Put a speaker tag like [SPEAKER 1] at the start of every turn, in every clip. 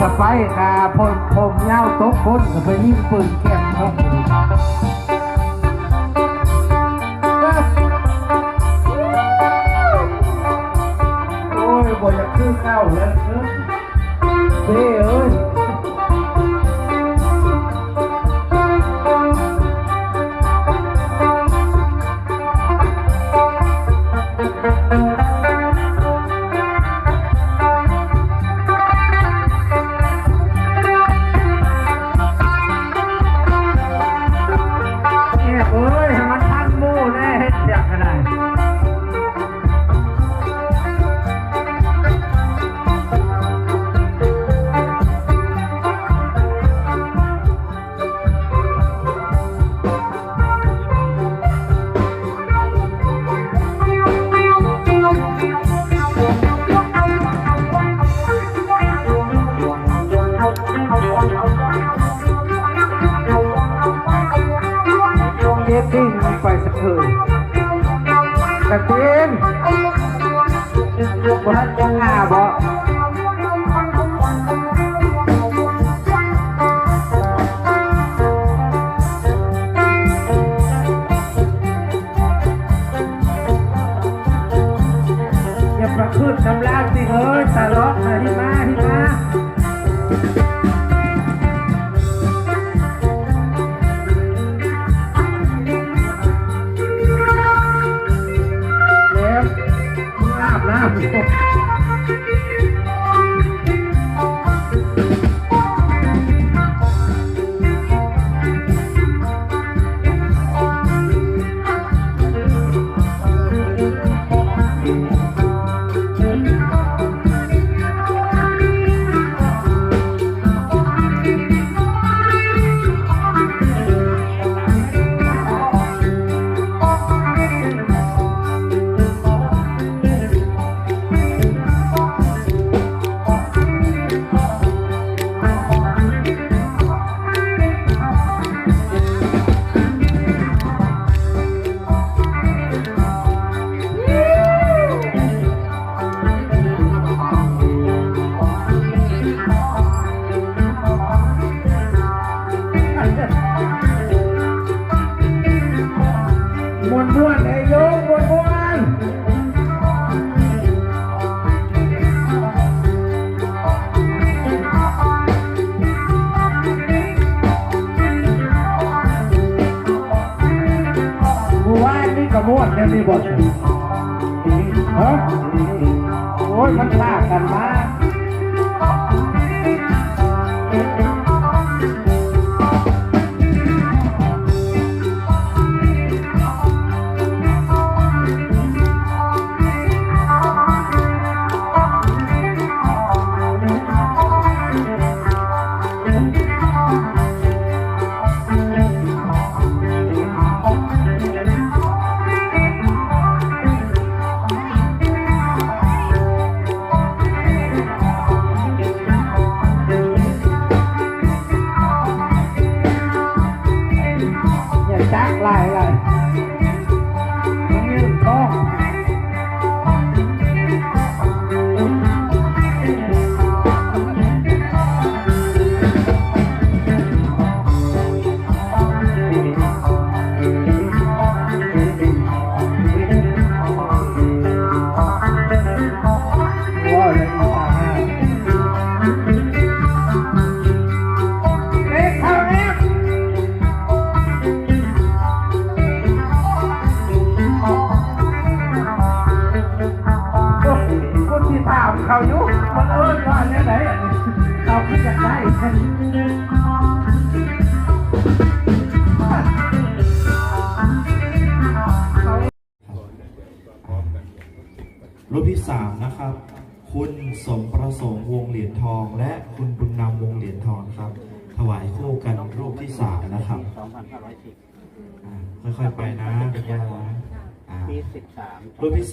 [SPEAKER 1] สไปกาผมผมเงาตกพ้นกับไปยิงปืนแก้มเขาโอ้ยบ่อยากขึ้นเข้าแล้วเอ้ยเบ้เอ้ย มันไปสักคืนกระเตีนบ่ทันจะหาบ่ นเนี่ยนี่ฮะโอ้ยมันพลาก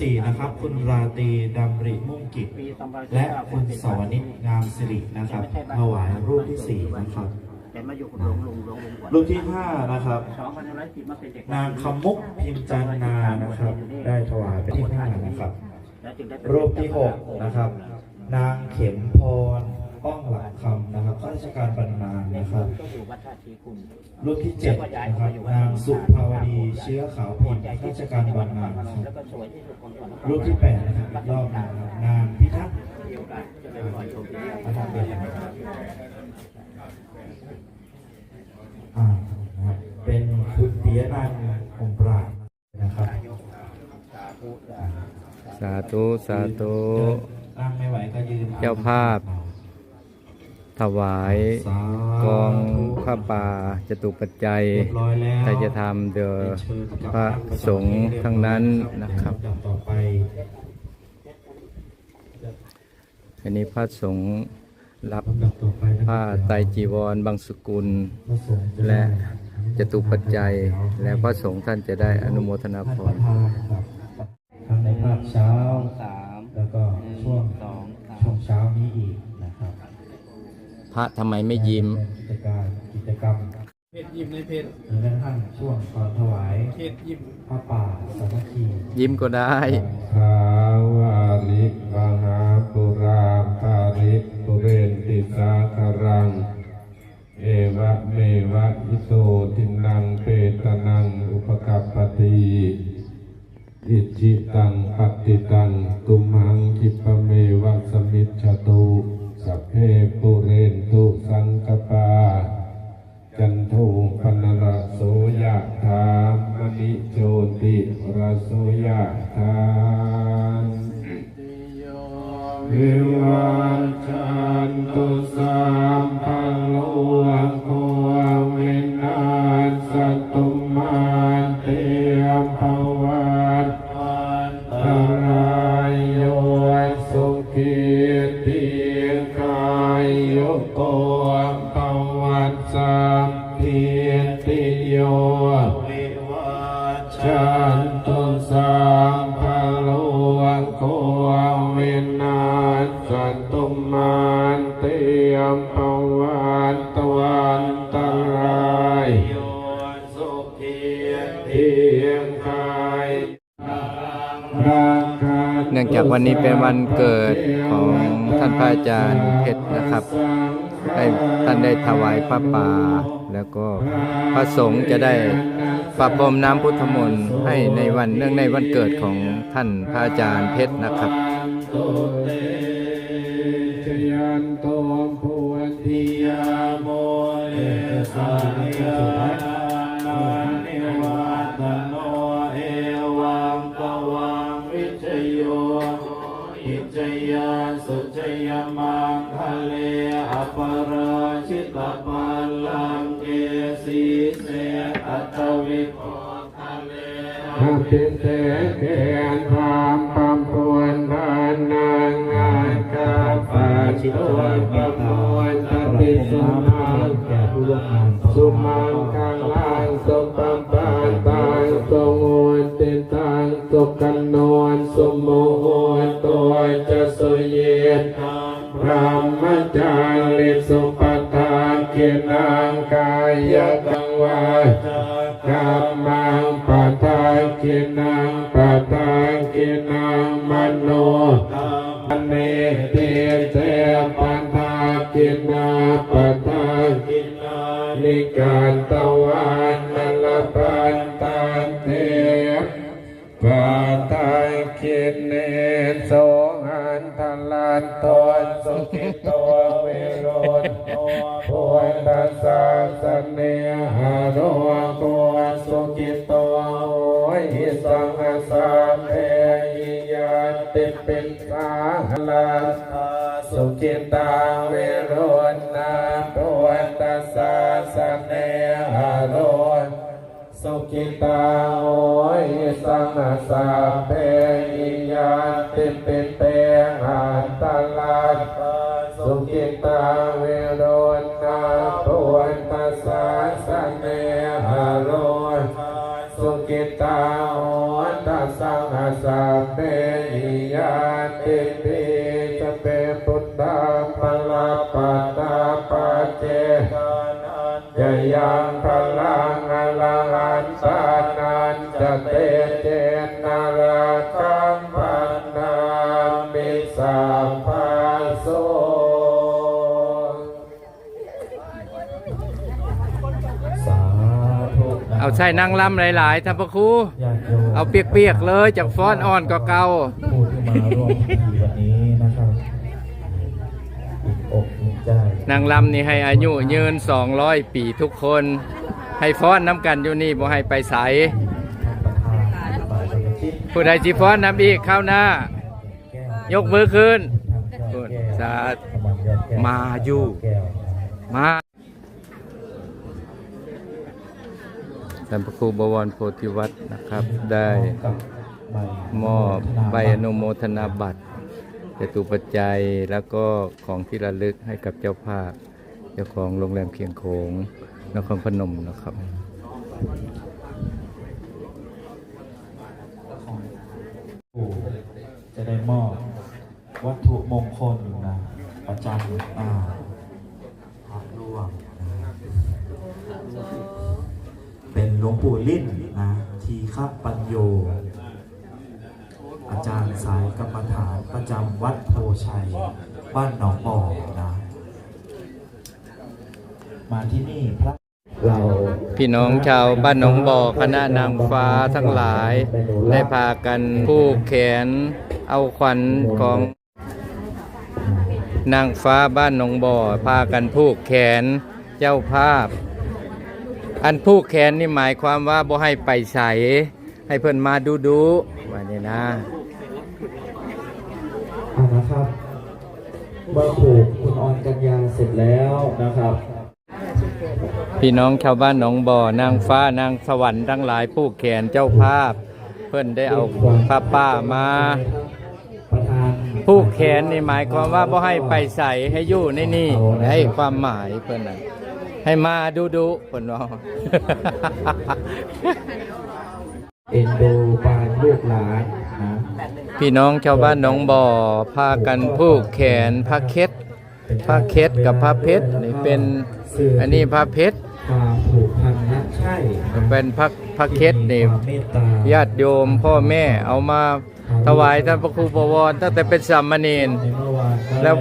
[SPEAKER 2] สี่นะครับ คุณราตรีดำริมุ่งกิจ และคุณสวนิชงามสิรินะครับถวายรูปที่สี่นะครับ
[SPEAKER 3] แต่มาอยู่กับหลวงลุงหลวงลุง
[SPEAKER 2] รูปที่ห้านะครับ
[SPEAKER 3] นา
[SPEAKER 2] งคำมุกพิมจันนานะครับ ได้ถวายไปที่ห้านะครับ รูปที่หกนะครับ นางเข็มพร ป้องหลักคำการบรรณา
[SPEAKER 3] ใน
[SPEAKER 2] นะค
[SPEAKER 3] เมื
[SPEAKER 2] รั
[SPEAKER 3] อบงก็อยู่วัดท่าชีคุณ
[SPEAKER 2] รูปที่เจ็ดนะครับนางสุภาวดีเชื้อขาวพินข้าราชการบรรณาครับ
[SPEAKER 3] แล้วก็สวยที่สุดของจังหวัดนค
[SPEAKER 2] รูปที่แปดนะครับอีกรอบหนึงนะครับนางพิทักษ์
[SPEAKER 3] มีโอกาสจะไปปล่อยชมที่นี่
[SPEAKER 2] อาจารย์เบียร์นะครับอ่านะครับเป็นคุณปิยนันท์องค์ปราบนะครับ
[SPEAKER 3] สาธุ
[SPEAKER 4] สาธุสาธุ
[SPEAKER 2] นั่งไม่ไหวก็ยืน
[SPEAKER 4] เจ้าภาพ ถวาย
[SPEAKER 2] สาก
[SPEAKER 4] องข้าป่าจตุปัจจัย
[SPEAKER 2] เรียบร้อยแล้ว
[SPEAKER 4] แต่จะทำเดอพระสงฆ์ทั้งนั้นนะครับ
[SPEAKER 2] ลำดัต่อไป
[SPEAKER 4] อันนี้พระสงฆ์รับ
[SPEAKER 2] ลำดับต่อไปนะครับ
[SPEAKER 4] ผ้าไตรจีวรบางสกุล
[SPEAKER 2] พระสงฆ์จ
[SPEAKER 4] และจตุปัจจัย และพระสงฆ์ท่านจะได้อนุโมทนาพ
[SPEAKER 2] ท่านป
[SPEAKER 4] ร
[SPEAKER 2] ระธานครับทั้งในภาคเช้า
[SPEAKER 3] สาม
[SPEAKER 2] แล้วก็ช่วง
[SPEAKER 3] สอง
[SPEAKER 2] ระ
[SPEAKER 4] ทำไมไม่ยิ้ม
[SPEAKER 2] เป็นกิจการกิจกรรม
[SPEAKER 5] เพจยิ้มในเพจ
[SPEAKER 2] ในกระทั่งช่วงตอนถวาย
[SPEAKER 5] เพจยิ้ม
[SPEAKER 2] พระป่าสามัคคี
[SPEAKER 4] ยิ้มก็ได้
[SPEAKER 6] ขาวาลิมหาปุราภาริปุเรนติสาคารัง เอวะเมวะอิโตทินังเปตนังอุปกัปปติอิจิตังปั สัมพิติโยวิวัชันตุสัมพันโลโควินาศตุมาเตมภวันตวันตรายโยสุขีติกายรัก
[SPEAKER 4] เนื่องจากวันนี้เป็นวันเกิดของท่านพระอาจารย์เพชรนะครับ ได้ท่านได้ถวายพระป่า แล้วก็พระสงฆ์จะได้ประพรมน้ำพุทธมนต์ให้ในวันเนื่องในวันเกิดของท่านพระอาจารย์เพชรนะครับ
[SPEAKER 6] อาทิเตเกณพามพามพวนทานนางงานกาปาชิตวันปะพวนตติสุมังแก้วมงาสุมังกังลังสุปัมปันตังสงวนติตังสุกันนวนสุโมโหตัวจะสุเยนพรหมจาร งมโนอันเนติเตปันทากินาปะทากินานิการตะวันนลปันตันเตปะทากินเนโสหันทลันตนสุขิตวเวโรนโนโพตัสสะสะเนหะโรโกสุขิ ปิสาหลันสุขิตาเวโรนาโพตัสสะสเนหโรสุขิตาโอยสังสาเพหิยาติปิเตหันตลาสุขิตาเว ตาปเจจยังพลังอลังันสานันจะเตเจนาราคังพันนามิสัมภาโส
[SPEAKER 4] เอาใส่นั่งลำหลายๆท่านพระครู เอาเปียกๆเลยจากฟ้อนอ่อนก็เก่า
[SPEAKER 2] นา
[SPEAKER 4] งลำนี่ให้อายุยืน 200 ปีทุกคน ให้ฟ้อนน้ำกันอยู่นี่บ่ให้ไปใสผู้ใดสิฟ้อนน้ำอีกเข้าวหน้า
[SPEAKER 2] ย
[SPEAKER 4] กมือขึ้นสาธุมาอยู่ มาท่านพระครูบวรโพธิวัตรนะครับ ได้มอบใบอนุโมทนาบัตร จตุปัจจัยแล้วก็ของที่ระลึกให้กับเจ้าภาพ เจ้าของโรงแรมเคียงโขงนครพนมนะครับ
[SPEAKER 2] ปู่จะได้มอบวัตถุมงคลนะประจำอ่าพระร่วงนะเป็นหลวงปู่ลิ้นนะทีฆปัญโย อาจารย์สายกรรมฐานประจำวัดโพ ชัย บ้านหนองบ่อนะมาที่นี่พระเรา
[SPEAKER 4] พี่น้องชาวบ้านหนองบ่อคณะนางฟ้าทั้งหลาย ได้พากันผูกแขนเอาขวัญของนางฟ้าบ้านหนองบ่อ พากันผูกแขนเจ้าภาพ อันผูกแขนนี่หมายความว่าบ่ให้ไปใสให้เพิ่อนมาดูดูว่านี่นะ
[SPEAKER 2] นะครับ เมื่อผูกคุณออนกัญญาเสร็จแล้วนะครับ
[SPEAKER 4] พี่น้องชาวบ้านหนองบ่อนางฟ้านางสวรรค์ทั้งหลายผูกแขนเจ้าภาพ เพิ่นได้เอาผ้าป้ามา
[SPEAKER 2] ประธาน
[SPEAKER 4] ผู้แขนนี่หมายความว่าบ่ให้ไปใส่ให้อยู่ในนี่ให้ความหมายเพิ่นน่ะให้มาดูดูเพิ่นว่า
[SPEAKER 2] เอ็นดูปานลูกหลานนะ
[SPEAKER 4] พี่น้องชาวบ้านหนองบ่อพากันผูกแขนพระเคสพระเคสกับพระเพชรนี่เป็นอันนี้พระเพชร
[SPEAKER 2] ความผูกพันนะใช่
[SPEAKER 4] ก็เป็นพระพระเคสนี่ญาติโยมพ่อแม่เอามาถวายท่านพระครูบวรตั้งแต่เป็นสามเณร
[SPEAKER 2] ในเมื่อวานก็
[SPEAKER 4] แล้ว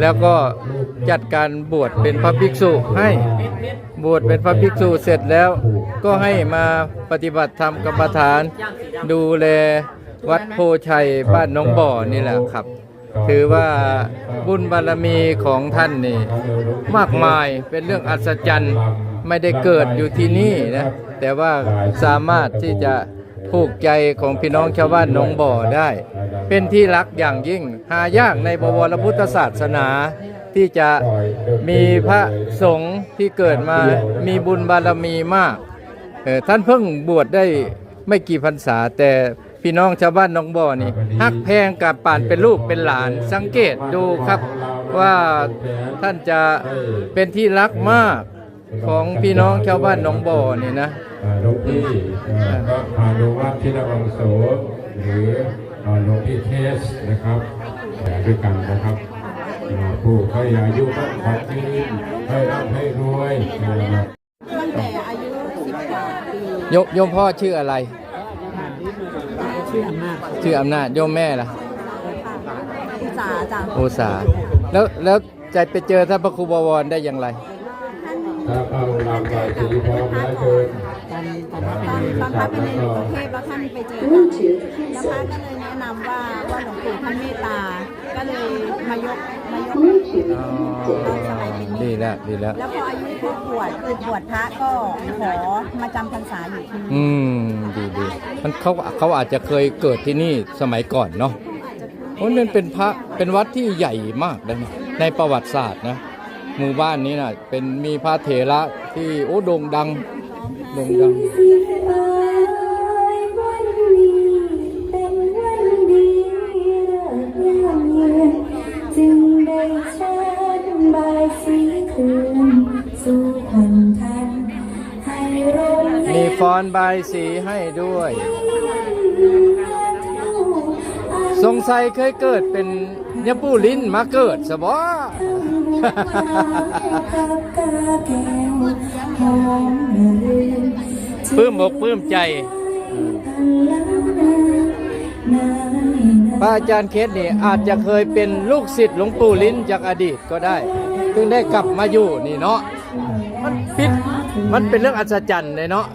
[SPEAKER 4] แล้วก็จัดการบวชเป็นพระภิกษุให้บวชเป็นพระภิกษุเสร็จแล้ว ก็ให้มาปฏิบัติธรรมกรรมฐาน ดูแล วัดโพชัยบ้านหน้องบ่อนี่แหละครับ ถือว่าบุญบารมีของท่านนี่ มากมายเป็นเรื่องอัศจรรย์ไม่ได้เกิดอยู่ที่นี่นะแต่ว่าสามารถที่จะผูกใจของพี่น้องชาวบ้านหนองบ่อได้ เป็นที่รักอย่างยิ่ง หายากในบวรพุทธศาสนาที่จะมีพระสงฆ์ที่เกิดมามีบุญบารมีมากเออท่านเพิ่งบวชได้ไม่กี่พรรษาแต่ พี่น้องชาวบ้านหนองบ่อนี่ฮักแพงกับป่านเป็นลูกเป็นหลานสังเกตดูครับว่าท่านจะเป็นที่รักมากของพี่น้องชาวบ้านหนองบ่อนี่นะ
[SPEAKER 6] อ่าหลวงพี่อ่าก็พานุวัฒน์ชินวังโสหรืออ่าหลวงพี่เทสนะครับอ่าด้วยกันนะครับอ่าผู้เขาอยากอายุมั่นขวัญยืนให้ร่ำให้รวยนะครับ
[SPEAKER 5] ตั้งแต่อายุสิบกว่าปี
[SPEAKER 4] โยโยมพ่อชื่ออะไร
[SPEAKER 5] ชื่ออำนาจ
[SPEAKER 4] ชื่ออำนาจโยมแม่ล่ะ
[SPEAKER 5] อุตสาห์จาก
[SPEAKER 4] โอสาแล้วแล้วจะไปเจอท่านพระครูบวรได้อย่างไร
[SPEAKER 6] ถ้าเอาลำไปสีพร้อมแล้วเกิน
[SPEAKER 5] ตอนตอนตอนพักอยู่ในกรุงเทพแล้วท่านไปเจอกันแล้วพระก็เลยแนะนำว่าว่าหลวงปู่ท่านเมตตา ก็เลยมายกมายกตอนสมัยเป็น
[SPEAKER 4] ดี
[SPEAKER 5] นี้
[SPEAKER 4] แล้วดีแล้ว
[SPEAKER 5] แล้วพออายุครบบวชคือบวชพระก็ขอมาจำพรรษาอยู่ที่นี่
[SPEAKER 4] อืม ดีดี มันเขาเขาอาจจะเคยเกิดที่นี่สมัยก่อนเนาะเพราะนั่นเป็นพระเป็นวัดที่ใหญ่มากเลยนะในประวัติศาสตร์นะหมู่บ้านนี้นะเป็นมีพระเถระที่โอ้โด่งดังโด่งดัง ฟอนใบสีให้ด้วย สงสัยเคยเกิดเป็นยปูลิ้นมาเกิดสบอปลื้มอกปลื้มใจพระอาจารย์เคสนี่อาจจะเคยเป็นลูกศิษย์หลวงปู่ลิ้นจากอดีตก็ได้เพิ่งได้กลับมาอยู่นี่เนาะมันผิดมันเป็นเรื่องอัศจรรย์เลยเนาะ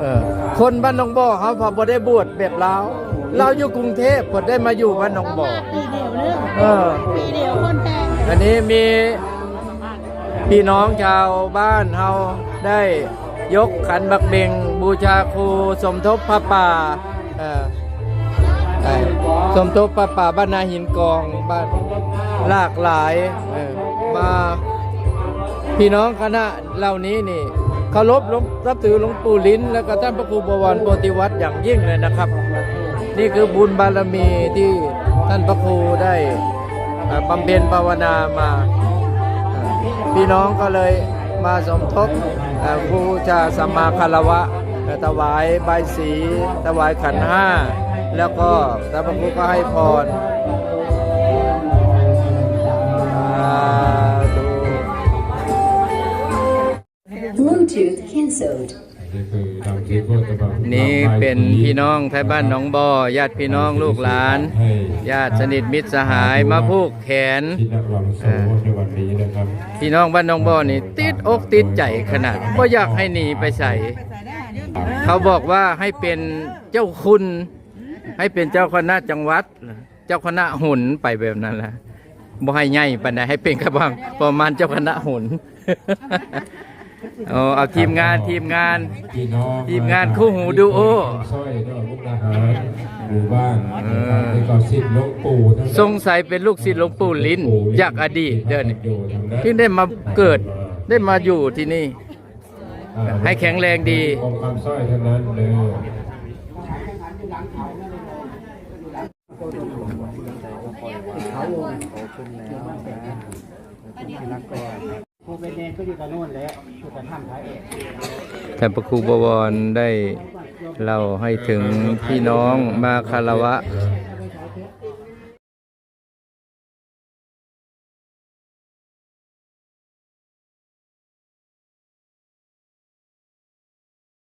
[SPEAKER 4] เออคนบ้านหนองบ่อเขาพอบ่ได้บวชแบบเราเราอยู่กรุงเทพพอได้มาอยู่บ้านหนองบ่อ
[SPEAKER 5] ปีเดียวเรื่อง
[SPEAKER 4] เออ
[SPEAKER 5] ปีเดียวคนแทง
[SPEAKER 4] อันนี้มีพี่น้องชาวบ้านเฮาได้ยกขันบักเบงบูชาครูสมทบพระป่าเอ่อไอ้สมทบพระป่าบ้านนาหินกองบ้านหลากหลายเออมาพี่น้องคณะเหล่านี้นี่ เคารพหลวงรับถือหลวงปู่ลิ้น แล้วก็ท่านพระครูบวรโปฏิวัติอย่างยิ่งเลยนะครับ นี่คือบุญบารมีที่ท่านพระครูได้บำเพ็ญภาวนามา พี่น้องก็เลยมาสมทบเอ่อบูชาสัมมาคารวะถวายใบสี ถวายขันห้า แล้วก็ท่านพระพุทธก็ให้พร
[SPEAKER 7] to cancelled.
[SPEAKER 6] นี่เป็
[SPEAKER 4] นพี่น้องไทยบ้านหนองบอญาติพี่น้องลูกหลานญาติสนิทมิตรสหายมาผูกแขน
[SPEAKER 6] ที่นักร้องโซในวัน
[SPEAKER 4] พี่น้องบ้านหนองบอนี่ติดอกติดใจขนาดก็อยากให้หนีไปใส่เขาบอกว่าให้เป็นเจ้าคุณ ให้เป็นเจ้าคณะจังหวัด เจ้าคณะหุนไปแบบนั้นแหละบ่ให้ใหญ่ปานใดให้เป็นกระบังประมาณเจ้าคณะหุน เอาเอาทีมงานทีมงาน
[SPEAKER 6] พี่น้อง
[SPEAKER 4] ทีมงานคู่หูดูโอ
[SPEAKER 6] สร้อยดอกมุกดาหารหมู่บ้าน
[SPEAKER 4] เออ
[SPEAKER 6] ในเกาะสิทธิ์หลวงปู่ทั้นั้น
[SPEAKER 4] สงสัยเป็นลูกศิษย์หลวงปู่ลิ้นจากอดีตเดิน
[SPEAKER 6] อยู่ทางนั้น
[SPEAKER 4] ที่ได้มาเกิดได้มาอยู่ที่นี่
[SPEAKER 6] อ่า
[SPEAKER 4] ให้แข็งแรงดี
[SPEAKER 6] องค์คำสร้อยเท่านั้นเลย
[SPEAKER 3] ค รูเป็นเนรก็อยู่กับนู่นแหละอยู่กับถ้ำพระเอก
[SPEAKER 4] ท่านพระครูบวรได้เล่าให้ถึงพี่น้องมาคารวะ